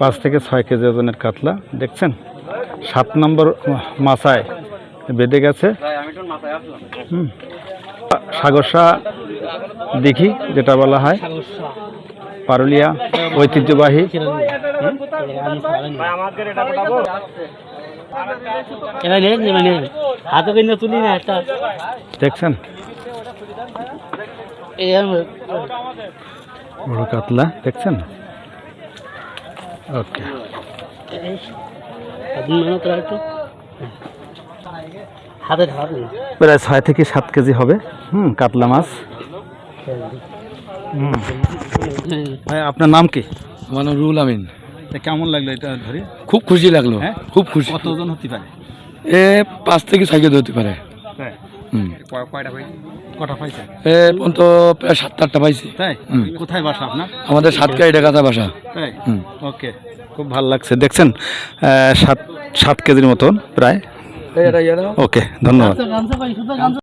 পাঁচ থেকে ছয় কেজি ওজনের কাতলা দেখছেন? সাত নম্বর মাছায় বেঁধে গেছে। সাগরসা দেখি যেটা বলা হয়। পারুলিয়া ঐতিহ্যবাহী। দেখছেন? বড় কাতলা দেখছেন? ওকে। প্রায় ছয় থেকে সাত কেজি হবে হুম কাতলা মাছ। ভাই আপনার নাম কি? আমার নাম রুহুল আমিন। কেমন লাগল এটা ধরে? খুব খুশি লাগল হ্যাঁ? খুব খুশি। কত ওজন হতে পারে? এ পাঁচ থেকে ছয় কেজি হতে পারে। কয়টা ভাই কটা পাইছে? এ পর্যন্ত প্রায় সাত আটটা পাইছি। তাই? কোথায় বাসা আপনার? আমাদের সাতকাই ডেকাতা বাসা। তাই? ওকে। খুব ভালো লাগছে। দেখছেন সাত সাত কেজির মতন প্রায়। ওকে ধন্যবাদ।